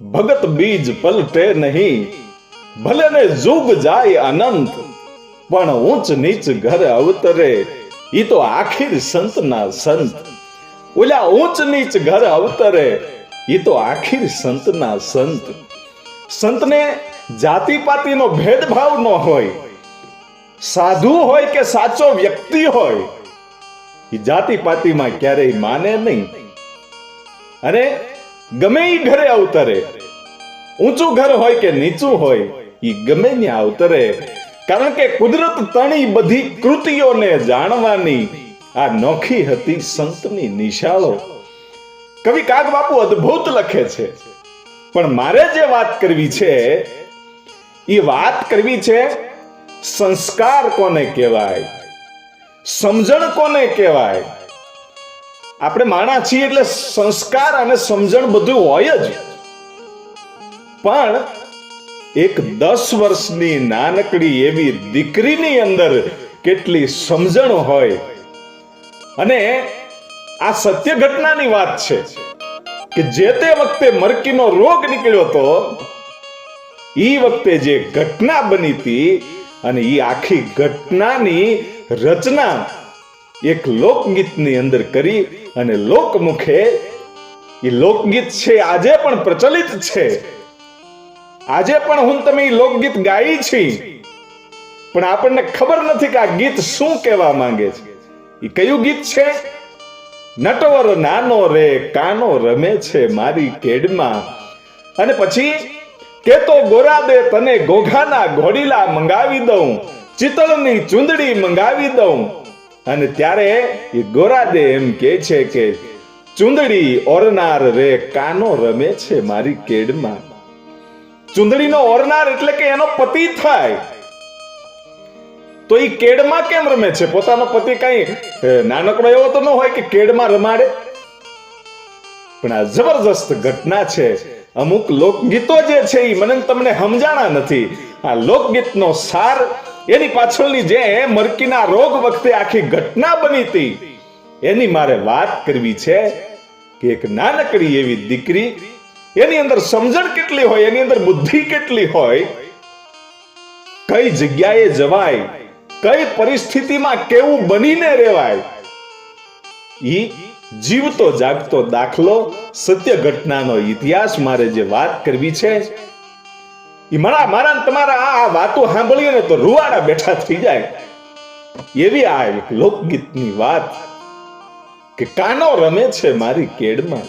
ભગત બીજ પલટે નહીં. ભલે ને જુગ જાય અનંત, પણ ઊંચ નીચ ઘર અવતરે. ઈ તો આખીર સંતના સંત. ઓલા ઊંચ નીચ ઘર અવતરે, ઈ તો આખીર સંતના સંત. સંતને જાતિ પાતિનો ભેદભાવ ન હોય. સાધુ હોય કે સાચો વ્યક્તિ હોય એ જાતિ પાતિમાં ક્યારેય માને નહીં. અને ગમે એ ઘરે અવતરે. ઊંચું ઘર હોય કે નીચું હોય એ ગમે ત્યાં અવતરે. કારણ કે કુદરત તણી બધી કૃતિઓને જાણવાની આ નોખી હતી સંતની નિશાળો. કવિ કાગ બાપુ અદ્ભુત લખે છે. પણ મારે જે વાત કરવી છે એ વાત કરવી છે સંસ્કાર કોને કહેવાય? સમજણ કોને કહેવાય? આપણે માણા છીએ એટલે સંસ્કાર અને સમજણ બધું હોય જ. પણ એક દસ વર્ષની નાનકડી એવી દીકરીની અંદર કેટલી સમજણ હોય. અને આ સત્ય ઘટનાની વાત છે કે જે તે વખતે મરકીનો રોગ નીકળ્યો હતો એ વખતે જે ઘટના બની હતી અને એ આખી ઘટનાની રચના એક લોકગીતની અંદર કરી અને લોકમુખે એ લોકગીત છે, આજે પણ પ્રચલિત છે. આજે પણ હું તમે લોકગીત ગાઈ છી. પણ આપણને ખબર નથી કે આ ગીત શું કહેવા માંગે છે. એ કયું ગીત છે? નટવર નાનો રે, કાનો રમે છે મારી કેડમાં. અને પછી, કે તો ગોરા દે તને ગોઘાના ઘોડીલા મંગાવી દઉં ચિતળની ચુંદડી મંગાવી દઉં. અને ત્યારે એ ગોરાદે એમ કે છે કે, ચુંદડી ઓરનાર રે, કાનો રમે છે મારી કેડમાં? ચુંદડીનો ઓરનાર એટલે કે એનો પતિ થાય. તો એ કેડમાં કેમ રમે છે? પોતાનો પતિ કઈ નાનકડો એવો તો ન હોય કે કેડમાં રમાડે? પણ આ જબરજસ્ત ઘટના છે. અમુક લોકગીતો જે છે એ મને તમને સમજાણા નથી. આ લોકગીતનો સાર એની પાછળની જે મરકીના રોગ વખતે આખી ઘટના બની હતી, એની મારે વાત કરવી છે કે એક નાનકડી એવી દીકરી, એની અંદર સમજણ કેટલી હોય, એની અંદર બુદ્ધિ કેટલી હોય, કઈ જગ્યાએ જવાય, કઈ પરિસ્થિતિમાં કેવું બનીને રહેવાય, ઈ જીવતો જાગતો દાખલો સત્ય ઘટનાનો ઇતિહાસ મારે જે વાત કરવી છે ઈ મારા મારા તમારા આ આ વાતો સાંભળીએ ને તો રૂવાડા બેઠા થઈ જાય. એવી આ એક લોકગીતની વાત કે કાનો રમે છે મારી કેડમાં.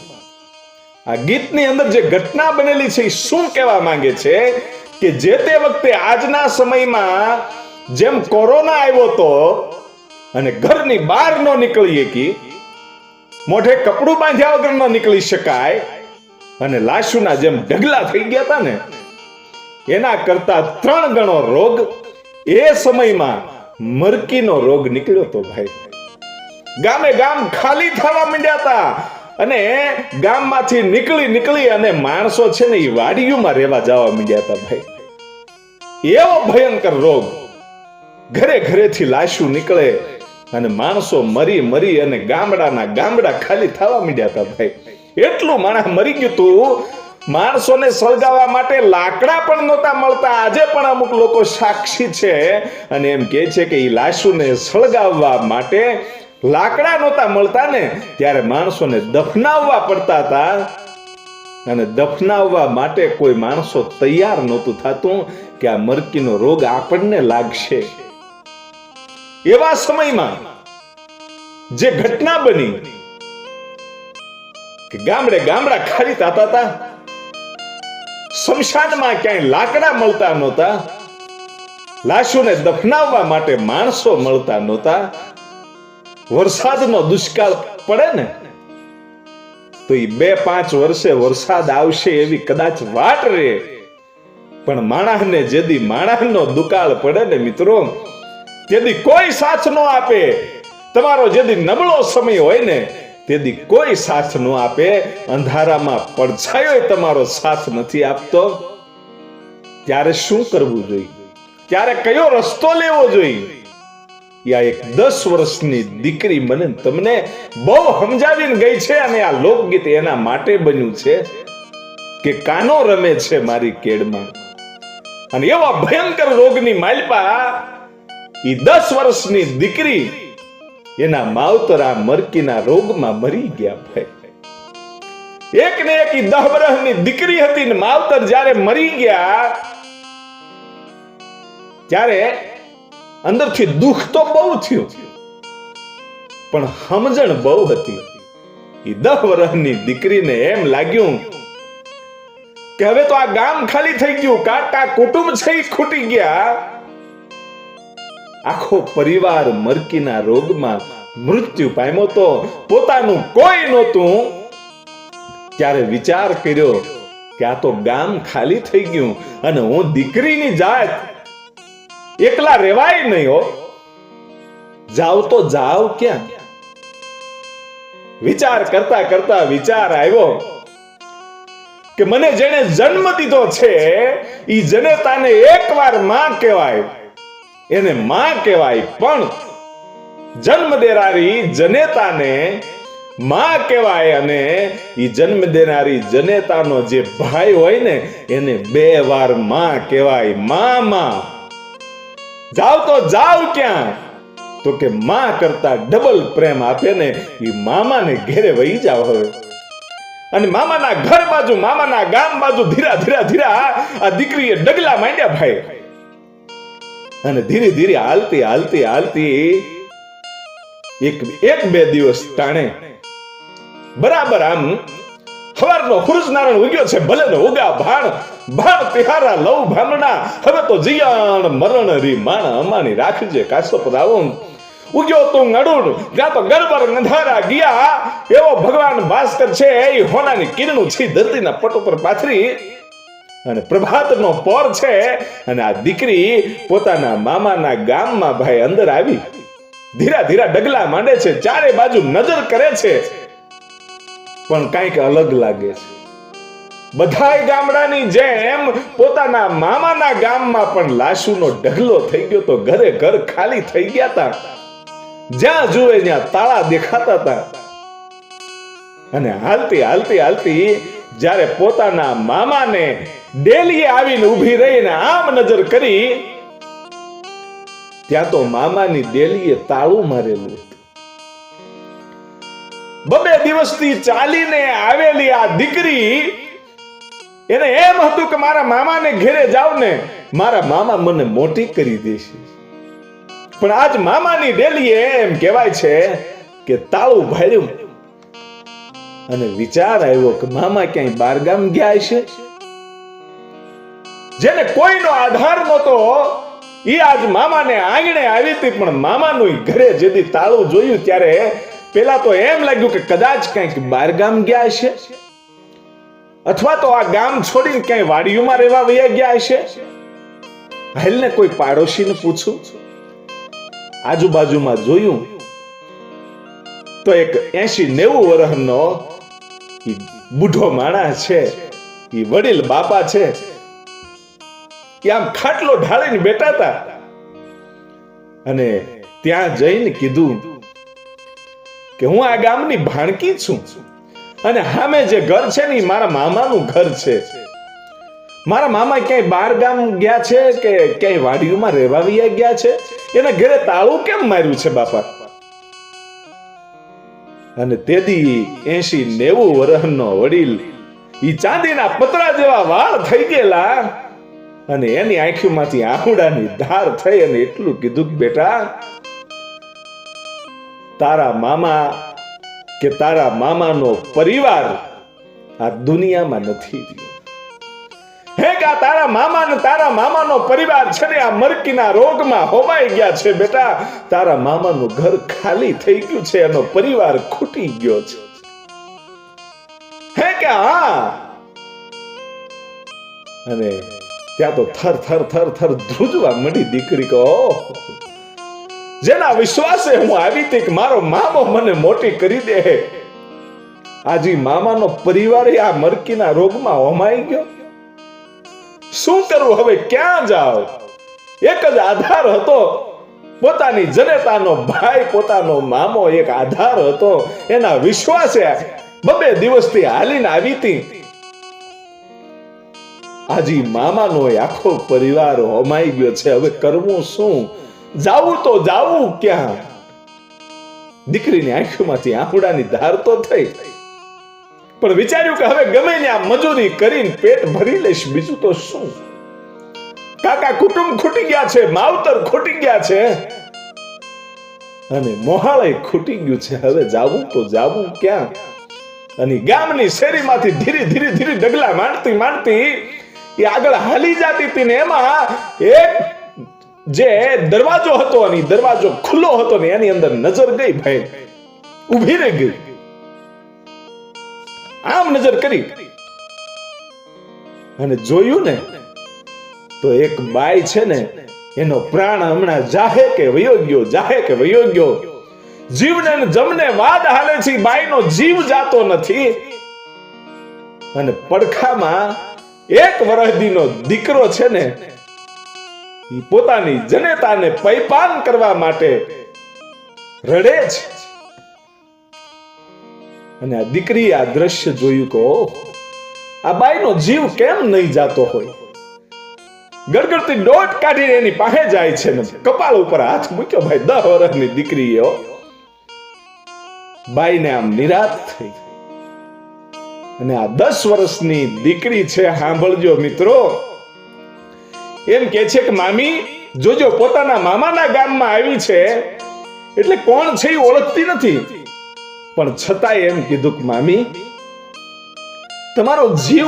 આ ગીતની અંદર જે ઘટના બનેલી છે એ શું કહેવા માંગે છે કે જે તે વખતે આજના સમયમાં જેમ કોરોના આવ્યો તો અને ઘરની બહાર ન નીકળીએ કી મોઢે કપડું બાંધ્યા વગર ન નીકળી શકાય અને લાશુના જેમ ઢગલા થઈ ગયા હતા ને એના કરતા ત્રણ ગણો રોગ એ સમયમાં મરકીનો રોગ નીકળ્યો તો ભાઈ. ગામે ગામ ખાલી થવા માંડ્યા હતા અને ગામમાંથી નીકળી નીકળી અને માણસો છે ને એ વાડીઓમાં રહેવા જવા માંડ્યા હતા ભાઈ. એવો ભયંકર રોગ ઘરે ઘરેથી લાશું નીકળે અને માણસો મરી મરી અને ગામડાના ગામડા ખાલી થવા માંડ્યા હતા ભાઈ. એટલું માણસ મરી ગયું તું માણસોને સળગાવવા માટે લાકડા પણ નહોતા મળતા. આજે પણ અમુક લોકો સાક્ષી છે અને એમ કહે છે કે એ લાશુને સળગાવવા માટે લાકડા નહોતા મળતા ને, ત્યારે માણસોને દફનાવવા પડતા હતા. અને દફનાવવા માટે કોઈ માણસો તૈયાર નહોતું થતું કે આ મરકીનો રોગ આપણને લાગશે. એવા સમયમાં જે ઘટના બની કે ગામડે ગામડા ખાલી થતા હતા શમશાનમાં ક્યાંય લાકડા મળતા નહોતા, લાશોને દફનાવવા માટે માણસો મળતા નહોતા. વરસાદનો દુષ્કાળ પડે ને, તો એ બે પાંચ વર્ષે વરસાદ આવશે એવી કદાચ વાટ રે. પણ માણસને જેદી માણસનો દુકાળ પડે ને મિત્રો તેથી કોઈ સાથ ન આપે. તમારો જેદી નબળો સમય હોય ને તેથી કોઈ સાથ ન આપે. અંધારામાં પડછાયો તમારો સાથ નથી આપતો. ત્યારે શું કરવું જોઈએ? ત્યારે કયો રસ્તો લેવો જોઈએ? યા એક દસ વર્ષની દીકરી મને તમને બહુ સમજાવીને ગઈ છે અને આ લોકગીત એના માટે બન્યું છે કે કાનો રમે છે મારી કેડમાં અને એવા ભયંકર રોગની માલપા એ દસ વર્ષની દીકરી એના માવતરા મરકીના રોગમાં મરી ગયા ભાઈ એક ને એક દહ વર્ષની દીકરી હતી ને માવતર જ્યારે મરી ગયા, ત્યારે અંદરથી દુઃખ તો બહુ થયું. પણ સમજણ બહુ હતી. એ દહ વર્ષની દીકરીને એમ લાગ્યું કે હવે તો આ ગામ ખાલી થઈ ગયું કાકા કુટુંબ છે ખૂટી ગયા. આખો પરિવાર મરકીના રોગમાં મૃત્યુ પામ્યો તો પોતાનું કોઈ નહોતું. ત્યારે વિચાર કર્યો કે આ તો ગામ ખાલી થઈ ગયું અને હું દીકરીની જાત એકલા રેવાય નહીં હો. જાવ તો જાવ ક્યાં? વિચાર કરતા કરતા વિચાર આવ્યો કે મને જેને જન્મ દીધો છે, ઈ જનેતાને એકવારમાં કહેવાય. એને માં કહેવાય. પણ જન્મ દેનારી જનેતાને માં કહેવાય અને એ જન્મ દેનારી જનેતાનો જે ભાઈ હોય ને, એને બે વારમાં કહેવાય. મામા જાવ તો જાવ ક્યાં? તો કે માં કરતા ડબલ પ્રેમ આપે ને એ મામાને ઘેરે વહી જાવ હવે. અને મામાના ઘર બાજુ, મામાના ગામ બાજુ ધીરા ધીરા ધીરા આ દીકરીએ ડગલા માંડ્યા ભાઈ. અને ધીરે ધીરે હાલતી હાલતી હાલતી એક એક બે દિવસ ટાણે બરાબર આમ સવારનો ખુરજ નારાયણ ઉગ્યો છે, ભલે ને ઉગા ભાણ ભાણ તિહારા લવ ભામણા. હવે તો જીયાણ મરણ રી માણ અમાની રાખજે કાસો પદાવું ઉગ્યો તું અડુણ ત્યાં તો ગરબર નધારા ગયા. એવો ભગવાન ભાસ્કર છે, એ હોનાની કિરણું છી ધરતીના પટ ઉપર પાથરી. અને પ્રભાતનો પોર છે અને આ દીકરી પોતાના મામાના ગામમાં ભાઈ અંદર આવી. ધીરા ધીરા ડગલા માંડે છે, ચારે બાજુ નજર કરે છે. પણ કાંઈક અલગ લાગે છે. બધાય ગામડાની જેમ પોતાના મામાના ગામમાં પણ લાશુનો ઢગલો થઈ ગયો તો ઘરે ઘર ખાલી થઈ ગયા હતા જ્યાં જુએ ત્યાં તાળા દેખાતા હતા અને હાલતી હાલતી હાલતી જ્યારે પોતાના મામાને ડેલીએ આવીને ઊભી રહીને આમ નજર કરી, ત્યાં તો મામાની ડેલીએ તાળું મારેલું બબે દિવસથી ચાલીને આવેલી આ દીકરી, એને એમ હતું કે મારા મામાને ઘેરે જાવ ને, મારા મામા મને મોટી કરી દેશે. પણ આજ મામાની ડેલીએ એમ કહેવાય છે કે તાળું ભાડ્યું અને વિચાર આવ્યો કે મામા ક્યાંય બારગામ ગયા છે? જેને કોઈનો આધાર નહોતો એ આજ મામાને આંગણે આવી હતી, પણ મામાનું ઘરે જેથી તાળું જોયું ત્યારે પેલા તો એમ લાગ્યું કે કદાચ કંઈક બારગામ ગયા છે? અથવા તો આ ગામ છોડીને ક્યાંય વાડીઓમાં રહેવા વયા ગયા છે? હેલને કોઈ પાડોશીને પૂછું? આજુબાજુમાં જોયું? તો એક એસી નેવું વર્ષનો ઈ બુઢો માણસ છે એ વડીલ બાપા છે કે આમ ખાટલો ઢાળીને બેઠા હતા. અને ત્યાં જઈને કીધું કે હું આ ગામની ભાણકી છું અને સામે જે ઘર છે ને મારા મામાનું ઘર છે. મારા મામા ક્યાંય બાર ગામ ગયા છે કે ક્યાંય વાડીઓમાં રહેવા ગયા છે? એના ઘરે તાળું કેમ માર્યું છે બાપા? અને તેદી એસી નેવું વર્ષનો વડીલ ઈ ચાંદીના પતરા જેવા વાળ થઈ ગયેલા. અને એની આંખીમાંથી આહુડાની ધાર થઈ અને એટલું કીધું બેટા, તારા મામા કે તારા મામાનો પરિવાર આ દુનિયામાં નથી રહ્યો. હે કે આ તારા મામા ને તારા મામાનો પરિવાર છે ને આ મરકીના રોગમાં હોમાઈ ગયા છે, બેટા. તારા મામાનું ઘર ખાલી થઈ ગયું છે, એનો પરિવાર ખૂટી ગયો છે. હે કે, હા? અને ત્યાં તો થર થર થર થર ધ્રુજવા મળી દીકરી કહો જેના વિશ્વાસે હું આવી હતી કે મારો મામો મને મોટી કરી દે. આજે મામાનો પરિવાર આ મરકીના રોગમાં હોમાઈ ગયો. શું કરવું? હવે ક્યાં જાવ? એક જ આધાર હતો. પોતાની જનેતાનો ભાઈ, પોતાનો મામો એક આધાર હતો. એના વિશ્વાસે બબે દિવસથી હાલીને આવી હતી. આજી મામાનો આખો પરિવાર હોમાઈ ગયો છે. હવે કરવું શું? જાવું તો જાવું ક્યાં? દીકરીની આંખોમાંથી આંકડાની ધાર તો થઈ. પણ વિચાર્યું કે હવે ગમે ને આ મજૂરી કરીને પેટ ભરી લઈશ. બીજું તો શું? કાકા કુટુંબ ખૂટી ગયા છે, માવતર ખૂટી ગયા છે. અને મોહાળે ખૂટી ગયું છે. હવે જાવું તો જાવું ક્યાં? અને ગામની શેરીમાંથી ધીરે ધીરે ધીરે ડગલા માંડતી માંડતી એ આગળ હાલી જતી હતી ને એમાં એક જે દરવાજો હતો અને દરવાજો ખુલ્લો હતો ને એની અંદર નજર ગઈ ભાઈ. ઊભી રહી ગઈ. આમ નજર કરી. અને જોયું ને, તો એક બાઈ છે ને, એનો પ્રાણ હમણાં જાહે કે વયો ગયો, જાહે કે વયો ગયો. જીવને જમને વાદ હાલે છે બાઈનો જીવ જાતો નથી. અને પડખામાં એક વરહદીનો દીકરો છે ને પોતાની જનેતાને પૈપાન કરવા માટે રડે છે. અને આ દીકરી આ દ્રશ્ય જોયું કે આ બાઈનો જીવ કેમ નહીં જાતો હોય? ગડગડતી દોટ કાઢીને એની પાસે જાય છે ને કપાળ ઉપર હાથ મૂક્યો, ભાઈ, દહ વર્ષની દીકરી એ બાઈને આમ નિરાત થઈ અને આ દસ વર્ષની દીકરી છે, સાંભળજો મિત્રો. એમ કે છે કે, મામી, જોજો, પોતાના મામાના ગામમાં આવી છે, એટલે કોણ છે એ ઓળખતી નથી. પણ છતાંય એમ કીધું કે, મામી, તમારો જીવ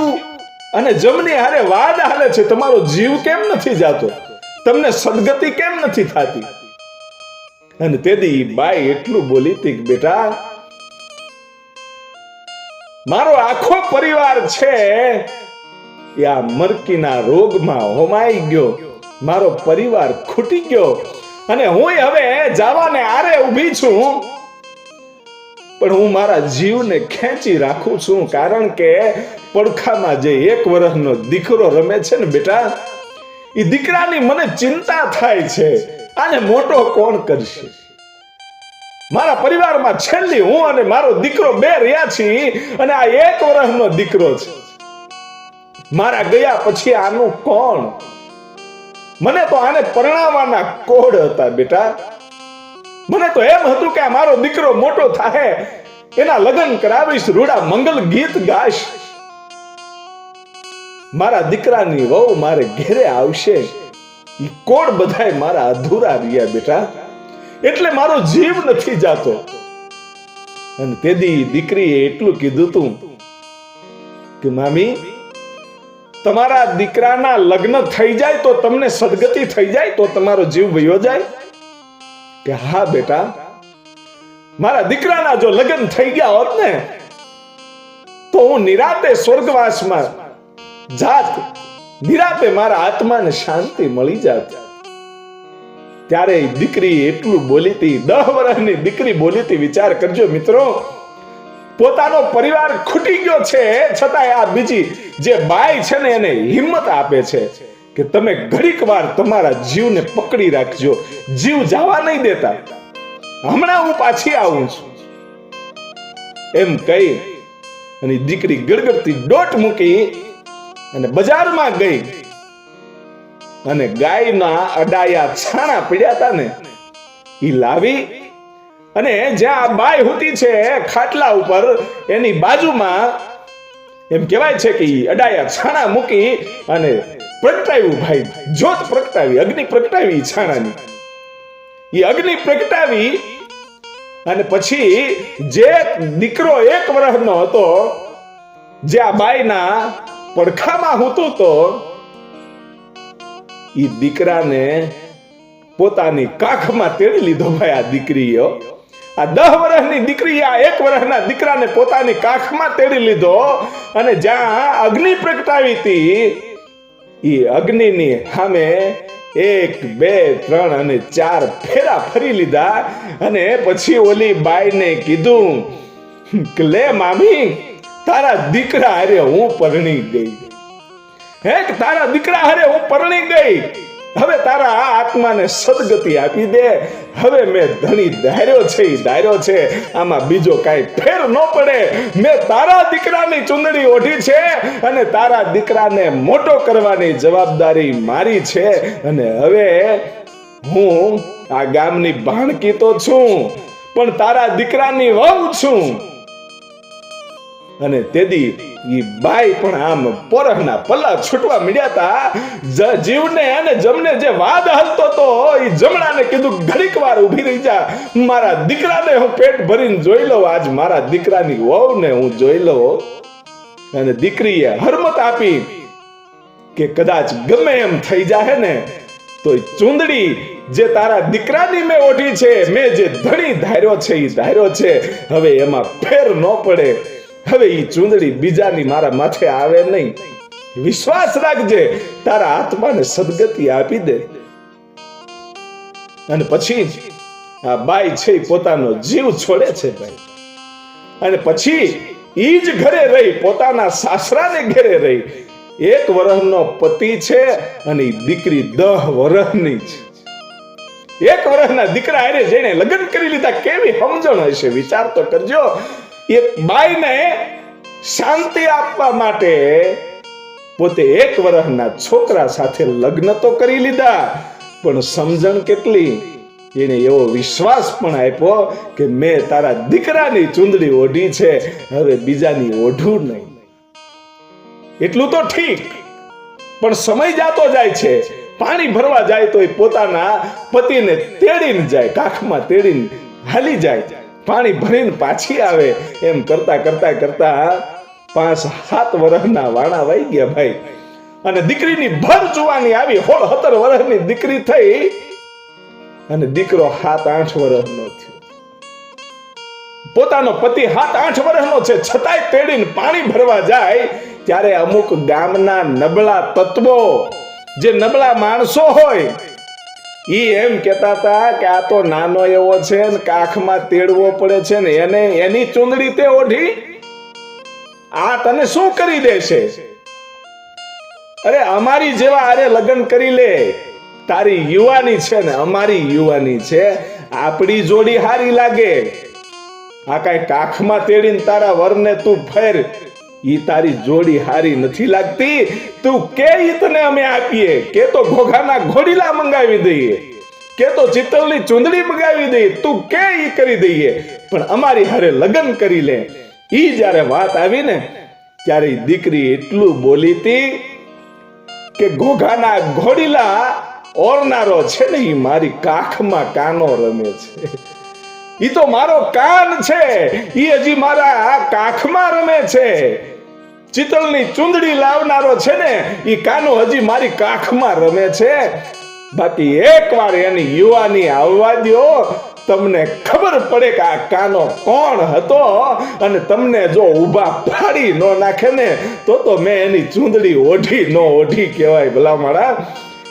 અને જમની હારે વાદ હાલે છે. તમારો જીવ કેમ નથી જાતો? તમને સદગતિ કેમ નથી થતી? અને તેથી બાઈ એટલું બોલી હતી કે, બેટા, મારો આખો પરિવાર છે એ આ મરકીના રોગમાં હોમાઈ ગયો. મારો પરિવાર ખૂટી ગયો. અને હું હવે જવાને આરે ઊભી છું. પણ હું મારા જીવને ખેંચી રાખું છું, કારણ કે પડખામાં જે એક વર્ષનો દીકરો રમે છે ને બેટા એ દીકરાની મને ચિંતા થાય છે. આને મોટો કોણ કરશે? મારા પરિવારમાં છેલ્લી હું અને મારો દીકરો બે રહ્યા છીએ અને આ એક વર્ષનો દીકરો છે. મારા ગયા પછી આનું કોણ? મને તો આને પરણાવવાના કોડ હતા બેટા. મને તો એમ હતું કે મારો દીકરો મોટો થાય એના લગ્ન કરાવીશ, રૂડા મંગલ ગીત ગાશ. મારા દીકરાની વહુ મારે ઘેરે આવશે. ઈ કોડ બધાય મારા અધૂરા રહ્યા બેટા? એટલે મારો જીવ નથી જાતો. અને તેદી દીકરીએ એટલું કીધું તું કે, મામી, તમારા દીકરાના લગ્ન થઈ જાય તો તમને સદગતિ થઈ જાય, તો તમારો જીવ વયો જાય. કે હા બેટા, મારા દીકરાના જો લગ્ન થઈ ગયા હોત ને, તો હું નિરાતે સ્વર્ગવાસમાં જાત નિરાતે મારા આત્માને શાંતિ મળી જાત. ત્યારે દીકરી એટલું બોલી હતી, દહ વર્ષની દીકરી બોલી હતી, વિચાર કરજો મિત્રો, પોતાનો પરિવાર ખૂટી ગયો છે, છતાંય આ બીજી જે બાઈ છે ને એને હિંમત આપે છે. કે તમે ઘડીક વાર તમારા જીવને પકડી રાખજો. જીવ જવા નહીં દેતા. હમણાં હું પાછી આવું છું. એમ કહી અને દીકરી ગડગડતી ડોટ મૂકી અને બજારમાં ગઈ. અને ગાયના અડાયા છાણા પીડ્યા હતા ને એ લાવી અને જ્યાં બાય હોતી છે ખાટલા ઉપર, એની બાજુમાં એમ કહેવાય છે કે અડાયા છાણા મૂકી અને પ્રગટાવ્યું ભાઈ. જ્યોત પ્રગટાવી, અગ્નિ પ્રગટાવી છાણાની. એ અગ્નિ પ્રગટાવી અને પછી જે દીકરો એક વર્ષનો હતો, જે આ બાઈના પડખામાં હતો તો એ દીકરાને પોતાની કાખમાં તેડી લીધો ભાઈ આ દીકરીઓ આ દહ વર્ષની દીકરી આ એક વર્ષના દીકરાને પોતાની કાખમાં તેડી લીધો અને જ્યાં અગ્નિ પ્રગટાવી હતી ઈ અગ્નિની સામે એક, બે, ત્રણ અને ચાર ફેરા ફરી લીધા અને પછી ઓલી બાઈને કીધું, લે મામી, તારા દીકરા હારે હું પરણી ગઈ. હે, તારા દીકરા હારે હું પરણી ગઈ? હવે તારા આ આત્માને સદગતિ આપી દે. હવે મેં ધણી ધાર્યો છે ધાર્યો છે. આમાં બીજો કાંઈ ફેર ન પડે. મેં તારા દીકરાની ચુંદડી ઓઢી છે અને તારા દીકરાને મોટો કરવાની જવાબદારી મારી છે. અને હવે હું આ ગામની ભાણકી તો છું, પણ તારા દીકરાની વહુ છું. અને તેદી ઈ બાઈ પણ આમ પોરહના પલ્લા છૂટવા મળ્યા તા. જીવને અને જમને જે વાદ હાલતો તો ઈ જમણાને કીધું, ઘડીક વાર ઊભી રહી જા. મારા દીકરાને હું પેટ ભરીને જોઈ લઉં. આજ મારા દીકરાની વહુને હું જોઈ લઉં. અને દીકરીએ હરમત આપી કે કદાચ ગમે એમ થઈ જાહે ને, તો ચૂંદડી જે તારા દીકરાની મેં ઓઢી છે, મેં જે ધણી ધાર્યો છે એ ધાર્યો છે. હવે એમાં ફેર ન પડે. હવે ઈ ચૂંદડી બીજાની મારા માથે આવે નહીં. વિશ્વાસ રાખજે, તારા આત્માને સદગતિ આપી દે. અને પછી આ બાઈ છે પોતાનો જીવ છોડે છે ભાઈ. અને પછી ઈ જ ઘરે રહી, પોતાના સાસરાને ઘરે રહી. એક વર્ષનો પતિ છે અને દીકરી દહ વર્ષની છે. એક વર્ષના દીકરા હારે જેને લગ્ન કરી લીધા, કેવી સમજણ હશે? વિચાર તો કરજો. એક બાઈને શાંતિ આપવા માટે પોતે એક વર્ષના છોકરા સાથે લગ્ન તો કરી લીધા, પણ સમજણ કેટલી? એને એવો વિશ્વાસ પણ આપ્યો કે મેં તારા દીકરાની ચૂંદડી ઓઢી છે, હવે બીજાની ઓઢું નહીં. એટલું તો ઠીક, પણ સમય જાતો જાય છે. પાણી ભરવા જાય તો એ પોતાના પતિને તેડીને જાય, કાખમાં તેડીને હાલી જાય. પાણી ભરીને પાછી આવે. એમ કરતા કરતા કરતા પાંચ, સાત વર્ષના વાણા વાઈ ગયા ભાઈ. અને દીકરીની ભર જુવાની આવી, હોળ સત્તર વર્ષની દીકરી થઈ. અને દીકરો સાત, આઠ વર્ષનો થયો. પોતાનો પતિ સાત, આઠ વર્ષનો છે. છતાંય તેડીને પાણી ભરવા જાય, ત્યારે અમુક ગામના નબળા તત્વો, જે નબળા માણસો હોય ઈ એમ કહેતા હતા કે આ તો નાનો એવો છે ને કાખમાં તેડવો પડે છે ને, એને એની ચુંદડી તે ઓઢી, આ તને શું કરી દેશે? અરે અમારી જેવા અરે લગ્ન કરી લે. તારી યુવાની છે ને, અમારી યુવાની છે. આપણી જોડી હારી લાગે. આ કાંઈ કાખમાં તેડીને તારા વરને તું ફેર ઈ તારી જોડી હારી નથી લાગતી. તું કે ઈતને અમે આપીએ? કે તો ઘોઘાના ઘોડીલા મંગાવી દઈએ? કે તો ચિત્તલની ચૂંદડી મંગાવી દઈએ? તું કે ઈ કરી દઈએ? પણ અમારી હારે લગ્ન કરી લે. ઈ જ્યારે વાત આવી ને ત્યારે દીકરી એટલું બોલી તી કે ઘોઘાના ઘોડીલા ઓરનારો છે ને ઈ મારી કાખમાં કાનો રમે છે. ઈ તો મારો કાન છે. એ હજી મારા કાખમાં રમે છે. ચિતળની ચુંદડી લાવનારો છે ને એ કાનો હજી મારી કાખમાં રમે છે. બાકી એકવાર એની યુવાની આવવા દો તમને ખબર પડે કે આ કાનો કોણ હતો અને તમને જો ઊભા ફાડી ન નાખે ને, તો તો મેં એની ચૂંદડી ઓઢી ન ઓઢી કહેવાય ભલા મારા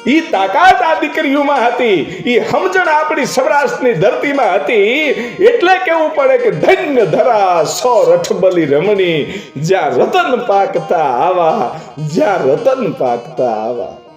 ઈ તાકાત આ દીકરીઓમાં હતી. એ સમજણ આપણી સૌરાષ્ટ્રની ધરતીમાં હતી. એટલે કેવું પડે કે ધન્ય ધરા સો રઠબલી રમણી જ્યાં રતન પાકતા આવા, જ્યાં રતન પાકતા આવા.